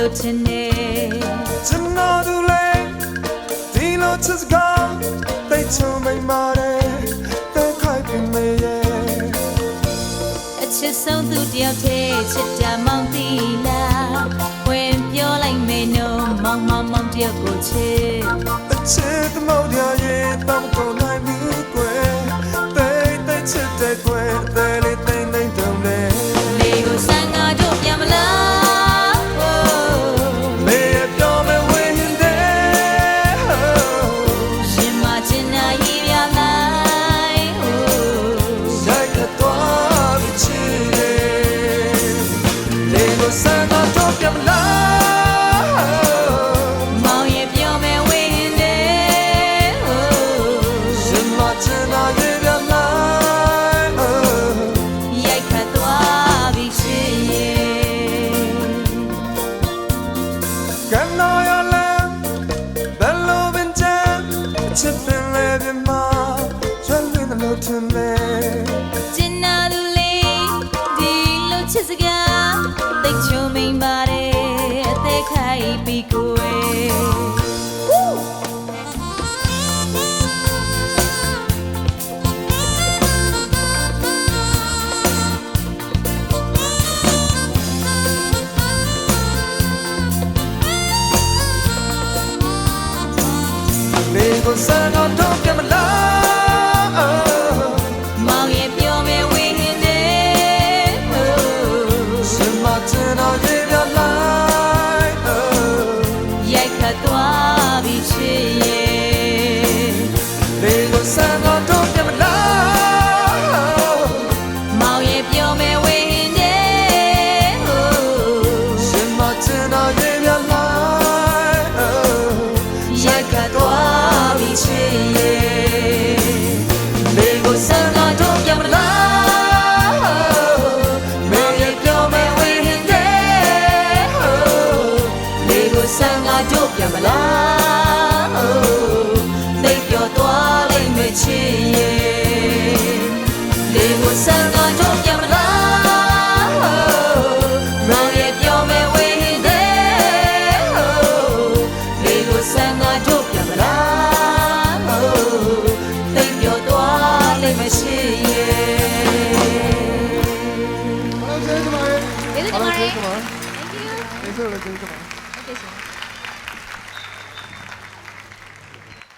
ပြင်မှာရွက်လွင်သလိုချင်နေကျွန်တော်တို့လေဒီလိုချစ်စကားတိတ်ချုံမိန်ပါတယ်တဲ့ခိုက်ပြင်မေရဲ့အချစ်ဆုံးသူတယောက်တည်းချစ်တာမောင်သီလားဝင်ပြောလိုက်မယ်နော်မောင်မောင်မောင်တယောက်ကိုချစ်အချစ်သမုတ်ရရဲ့တောင်းကုန်နိုင်မှု မ်းချစ်ပင်လေးပြမကျွမ်းလင်းလို့ထင်တယ်ကျင်နာသူလေးဒီလိုချစ်စကားသိချုံမိန်ပါတယ်အသက်ခိုက်ပြီးကိုယ် လေကိုစ တော့ပြန်မလားသိပြောသွားလိမ့်မယ်ချစ်ရဲ့လေကိုစမ်းတော့ပြန်မလားမောင်ရဲ့ပြောမယ်ဝင်းတဲ့လေကိုစမ်းတော့ပြန်မလားသိပြောသွားလိမ့်မယ်ချစ်ရဲ့ဟုတ်ကဲ့ဒီမှာရေကျေးဇူးတင်ပါတယ်ဟုတ်ကဲ့ဒီမှာ Thank you ကျေးဇူးလည်းကျေးဇူးတင်ပါဟုတ်ကဲ့ရှင်